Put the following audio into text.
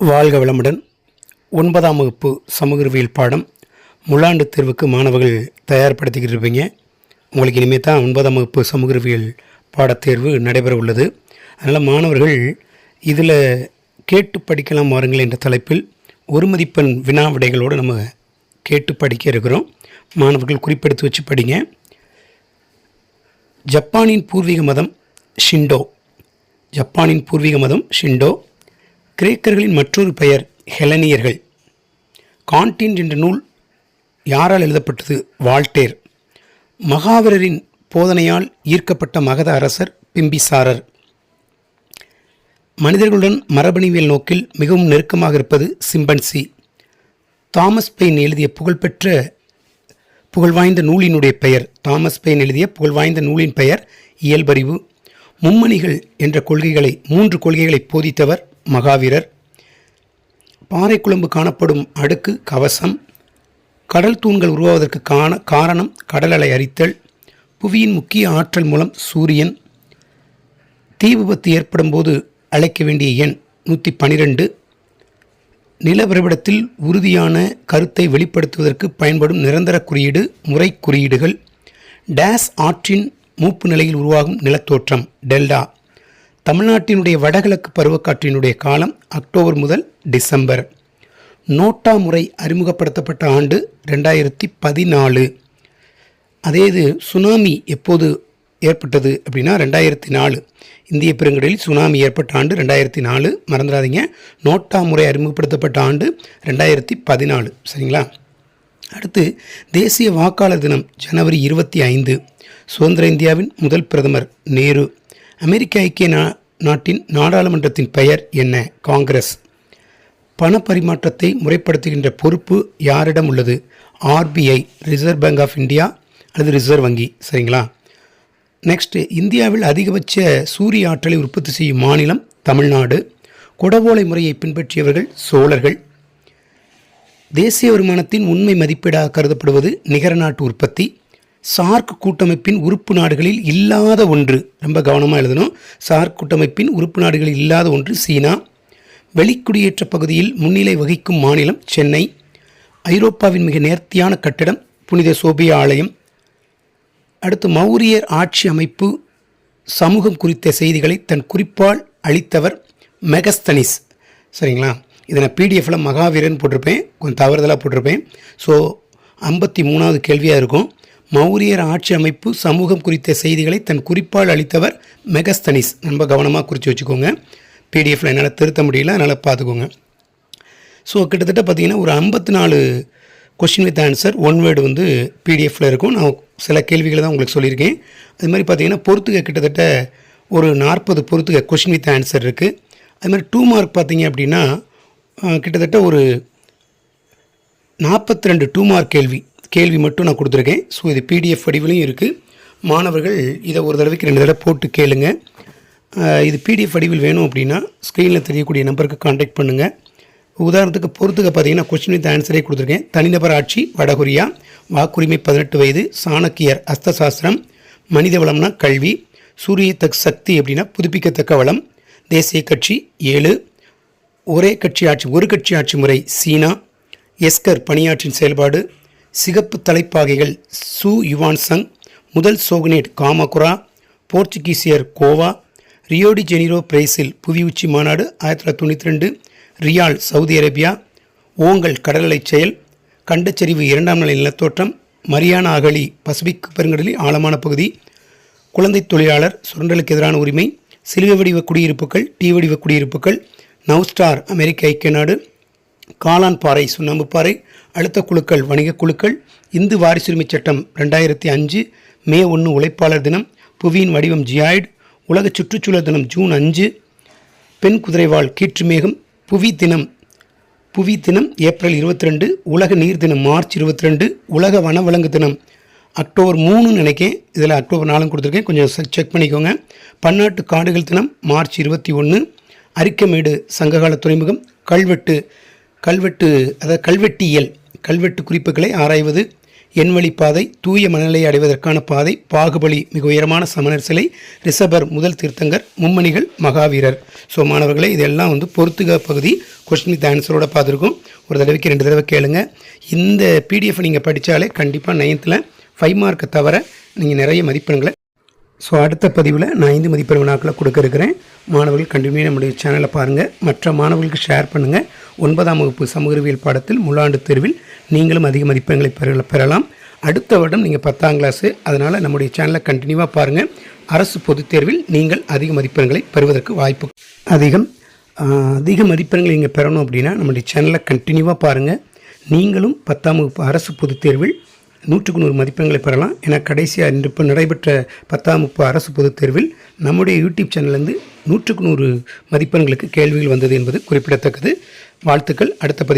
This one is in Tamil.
வாழ்க வளமுடன். ஒன்பதாம் வகுப்பு சமூக அறிவியல் பாடம் முழாண்டு தேர்வுக்கு மாணவர்கள் தயார்படுத்திக்கிட்டு இருப்பீங்க உங்களுக்கு இனிமேல் தான் ஒன்பதாம் வகுப்பு சமூக அறிவியல் பாடத்தேர்வு நடைபெற உள்ளது. அதனால் மாணவர்கள் இதில் கேட்டு படிக்கலாம் வாருங்கள் என்ற தலைப்பில் ஒரு மதிப்பெண் வினா விடைகளோடு நம்ம கேட்டு படிக்க இருக்கிறோம். மாணவர்கள் குறிப்பெடுத்து வச்சு படிங்க. ஜப்பானின் பூர்வீக மதம் ஷிண்டோ. ஜப்பானின் பூர்வீக மதம் ஷிண்டோ. கிரேக்கர்களின் மற்றொரு பெயர் ஹெலனியர்கள். கான்டின் என்ற நூல் யாரால் எழுதப்பட்டது? வால்டேர். மகாவீரரின் போதனையால் ஈர்க்கப்பட்ட மகத அரசர் பிம்பிசாரர். மனிதர்களுடன் மரபணுவியல் நோக்கில் மிகவும் நெருக்கமாக இருப்பது சிம்பன்சி. தாமஸ் பெயின் எழுதிய புகழ்பெற்ற புகழ்வாய்ந்த நூலினுடைய பெயர். தாமஸ் பெயின் எழுதிய புகழ்வாய்ந்த நூலின் பெயர் இயல்பறிவு. மும்மணிகள் என்ற கொள்கைகளை மூன்று கொள்கைகளை போதித்தவர் மகாவீரர். பாறைக்குழம்பு காணப்படும் அடுக்கு கவசம். கடல் தூண்கள் உருவாவதற்கு காண காரணம் கடலலை அரித்தல். புவியின் முக்கிய ஆற்றல் மூலம் சூரியன். தீ விபத்து ஏற்படும் போது அழைக்க வேண்டிய எண் நூற்றி பனிரெண்டு நிலவரைபடத்தில் உறுதியான கருத்தை வெளிப்படுத்துவதற்கு பயன்படும் நிரந்தர குறியீடு முறை குறியீடுகள். டேஸ் ஆற்றின் மூப்பு நிலையில் உருவாகும் நிலத்தோற்றம் டெல்டா. தமிழ்நாட்டினுடைய வடகிழக்கு பருவக்காற்றினுடைய காலம் அக்டோபர் முதல் டிசம்பர். நோட்டா முறை அறிமுகப்படுத்தப்பட்ட ஆண்டு ரெண்டாயிரத்தி பதினாலு. அதே இது சுனாமி எப்போது ஏற்பட்டது அப்படின்னா ரெண்டாயிரத்தி நாலு. இந்திய பெருங்கடலில் சுனாமி ஏற்பட்ட ஆண்டு ரெண்டாயிரத்தி நாலு. மறந்துடாதீங்க. நோட்டா முறை அறிமுகப்படுத்தப்பட்ட ஆண்டு ரெண்டாயிரத்தி பதினாலு. சரிங்களா? அடுத்து தேசிய வாக்காளர் தினம் ஜனவரி இருபத்தி ஐந்து. சுதந்திர இந்தியாவின் முதல் பிரதமர் நேரு. அமெரிக்க ஐக்கிய நா நாட்டின் நாடாளுமன்றத்தின் பெயர் என்ன? காங்கிரஸ். பண பரிமாற்றத்தை முறைப்படுத்துகின்ற பொறுப்பு யாரிடம் உள்ளது? RBI reserve bank of India அல்லது ரிசர்வ் வங்கி. சரிங்களா? நெக்ஸ்ட்டு இந்தியாவில் அதிகபட்ச சூரிய ஆற்றலை உற்பத்தி செய்யும் மாநிலம் தமிழ்நாடு. குடவோலை முறையை பின்பற்றியவர்கள் சோழர்கள். தேசிய வருமானத்தின் உண்மை மதிப்பீடாக கருதப்படுவது நிகர நாட்டு உற்பத்தி. சார்க் கூட்டமைப்பின் உறுப்பு நாடுகளில் இல்லாத ஒன்று. ரொம்ப கவனமாக எழுதணும். சார்க் கூட்டமைப்பின் உறுப்பு நாடுகளில் இல்லாத ஒன்று சீனா. வெளிக்குடியேற்ற பகுதியில் முன்னிலை வகிக்கும் மாநிலம் சென்னை. ஐரோப்பாவின் மிக நேர்த்தியான கட்டிடம் புனித சோபியா ஆலயம். அடுத்து மௌரியர் ஆட்சி அமைப்பு சமூகம் குறித்த செய்திகளை தன் குறிப்பால் அளித்தவர் மெகஸ்தனிஸ். சரிங்களா? இதை நான் பிடிஎஃப்பில் மகாவீரன் போட்டிருப்பேன். கொஞ்சம் தவறுதலாக போட்டிருப்பேன். ஸோ ஐம்பத்தி மூணாவது கேள்வியாக இருக்கும். மௌரியர் ஆட்சி அமைப்பு சமூகம் குறித்த செய்திகளை தன் குறிப்பால் அளித்தவர் மெகஸ்தனிஸ். ரொம்ப கவனமாக குறித்து வச்சுக்கோங்க. பிடிஎஃப்பில் என்னால் திருத்த முடியல அதனால் பார்த்துக்கோங்க ஸோ கிட்டத்தட்ட பார்த்தீங்கன்னா ஒரு ஐம்பத்தி நாலு question with answer one word வந்து பிடிஎஃப்பில் இருக்கும். நான் சில கேள்விகளை தான் உங்களுக்கு சொல்லியிருக்கேன். அது மாதிரி பார்த்தீங்கன்னா பொறுத்துக்க கிட்டத்தட்ட ஒரு நாற்பது பொறுத்துக்க கொஷின் வித் ஆன்சர் இருக்குது அது மாதிரி டூ மார்க் பார்த்தீங்க அப்படின்னா கிட்டத்தட்ட ஒரு நாற்பத்தி ரெண்டு டூ மார்க் கேள்வி. கேள்வி மட்டும் நான் கொடுத்துருக்கேன். ஸோ இது பிடிஎஃப் வடிவிலையும் இருக்குது மாணவர்கள் இதை ஒரு தடவைக்கு ரெண்டு தடவை போட்டு கேளுங்க. இது பிடிஎஃப் வடிவில் வேணும் அப்படின்னா ஸ்க்ரீனில் தெரியக்கூடிய நம்பருக்கு காண்டாக்ட் பண்ணுங்கள் உதாரணத்துக்கு பொறுத்துக்க பார்த்தீங்கன்னா கொஸ்டின் வித் ஆன்சரே கொடுத்துருக்கேன். தனிநபர் ஆட்சி வடகொரியா. வாக்குரிமை பதினெட்டு வயது சாணக்கியர் அஸ்தசாஸ்திரம். மனித வளம்னா கல்வி. சூரிய தக் சக்தி அப்படின்னா புதுப்பிக்கத்தக்க வளம். தேசிய கட்சி ஏழு. ஒரே கட்சி ஆட்சி ஒரு கட்சி ஆட்சி முறை சீனா. எஸ்கர் பணியாற்றின் செயல்பாடு. சிகப்பு தலைப்பாகைகள் சு யுவான் சங் முதல் சோகனேட் Kamakura போர்ச்சுகீசியர் Goa Rio de Janeiro Brazil புவி உச்சி மாநாடு ஆயிரத்தி தொள்ளாயிரத்தி தொண்ணூற்றி ரெண்டு ரியால் சவுதி அரேபியா ஓங்கல் கடலலை செயல் கண்டச்சரிவு இரண்டாம் நிலை நிலத்தோற்றம் மரியானா அகழி பசிபிக் பெருங்கடலில் ஆழமான பகுதி குழந்தை தொழிலாளர் சுரண்டலுக்கு எதிரான உரிமை சிலுவை வடிவ குடியிருப்புகள் டி வடிவ குடியிருப்புகள் நவ்ஸ்டார் அமெரிக்க ஐக்கிய நாடு காளான் பாறை சுண்ணாம்பு பாறை அழுத்த குழுக்கள் வணிகக் குழுக்கள் இந்து வாரிசுரிமை சட்டம் ரெண்டாயிரத்தி அஞ்சு மே ஒன்று உழைப்பாளர் தினம் புவியின் வடிவம் ஜியாய்டு உலக சுற்றுச்சூழல் தினம் ஜூன் அஞ்சு பெண் குதிரைவாள் கீற்றுமேகம் புவி தினம் புவி தினம் ஏப்ரல் இருபத்தி ரெண்டு உலக நீர் தினம் மார்ச் இருபத்தி ரெண்டு உலக வனவிலங்கு தினம் அக்டோபர் மூணுன்னு நினைக்கேன். இதில் அக்டோபர் நாலும் கொடுத்துருக்கேன். கொஞ்சம் செக் பண்ணிக்கோங்க. பன்னாட்டு காடுகள் தினம் மார்ச் இருபத்தி ஒன்று அரிக்கமேடு சங்ககால துறைமுகம் கல்வெட்டு கல்வெட்டு அதாவது கல்வெட்டியல் கல்வெட்டு குறிப்புகளை ஆராய்வது எண்வழி பாதை தூய மனநிலை அடைவதற்கான பாதை பாகுபலி மிக உயரமான சமணர் சிலை ரிஷபர் முதல் தீர்த்தங்கர் மும்மணிகள் மகாவீரர் ஸோ மாணவர்களே இதெல்லாம் வந்து பொறுத்துக பகுதி. கொஸ்டின் வித் ஆன்சரோட பார்த்துருக்கோம். ஒரு தடவைக்கு ரெண்டு தடவை கேளுங்க. இந்த பிடிஎஃப் நீங்கள் படித்தாலே கண்டிப்பாக நைன்த்தில் ஃபைவ் மார்க்கை தவிர நீங்கள் நிறைய மதிப்பெண்களை ஸோ அடுத்த பதிவில் நான் ஐந்து மதிப்பெண் வினாக்களை கொடுக்க இருக்கிறேன். மாணவர்கள் கண்டினியூ நம்முடைய சேனலை பாருங்கள் மற்ற மாணவர்களுக்கு ஷேர் பண்ணுங்கள் ஒன்பதாம் வகுப்பு சமூகவியல் பாடத்தில் முழாண்டு தேர்வில் நீங்களும் அதிக மதிப்பெண்களை பெற பெறலாம். அடுத்த வருடம் நீங்கள் பத்தாம் கிளாஸு அதனால் நம்முடைய சேனலை கண்டினியூவாக பாருங்கள் அரசு பொதுத் தேர்வில் நீங்கள் அதிக மதிப்பெண்களை பெறுவதற்கு வாய்ப்பு அதிகம். அதிக மதிப்பெண்களை நீங்கள் பெறணும் அப்படின்னா நம்முடைய சேனலை கண்டினியூவாக பாருங்கள் நீங்களும் பத்தாம் வகுப்பு அரசு பொதுத் தேர்வில் நூற்றுக்கு நூறு மதிப்பெண்களை பெறலாம் என கடைசியாக இன்று இப்போ நடைபெற்ற பத்தாம் முப்பது அரசு பொதுத் தேர்வில் நம்முடைய யூடியூப் சேனல்லேருந்து நூற்றுக்கு நூறு மதிப்பெண்களுக்கு கேள்விகள் வந்தது என்பது குறிப்பிடத்தக்கது. வாழ்த்துக்கள். அடுத்த பதிவு